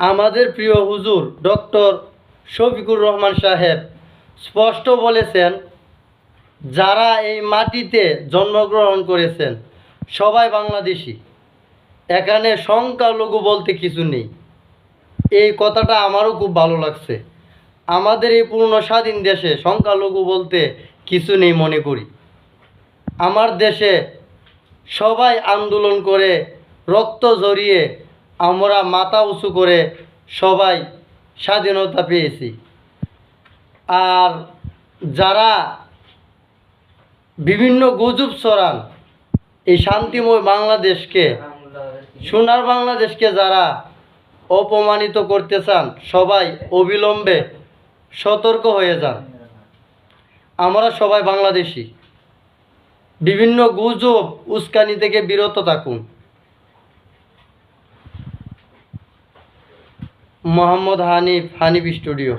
আমাদের প্রিয় হুজুর ডক্টর শফিকুর রহমান সাহেব স্পষ্ট বলেছেন, যারা এই মাটিতে জন্মগ্রহণ করেছেন, সবাই বাংলাদেশি। এখানে সংখ্যালঘু বলতে কিছু নেই। এই কথাটা আমারও খুব ভালো লাগছে। আমাদের এই পূর্ণ স্বাধীন দেশে সংখ্যালঘু বলতে কিছু নেই মনে করি। আমার দেশে সবাই আন্দোলন করে রক্ত ঝরিয়ে আমরা মাথা উঁচু করে সবাই স্বাধীনতা পেয়েছি। আর যারা বিভিন্ন গুজব ছড়ান, এই শান্তিময় বাংলাদেশকে, সোনার বাংলাদেশকে যারা অপমানিত করতে চান, সবাই অবিলম্বে সতর্ক হয়ে যান। আমরা সবাই বাংলাদেশি। বিভিন্ন গুজব উস্কানি থেকে বিরত থাকুন। মোহাম্মদ হানিফ হানিফ স্টুডিও।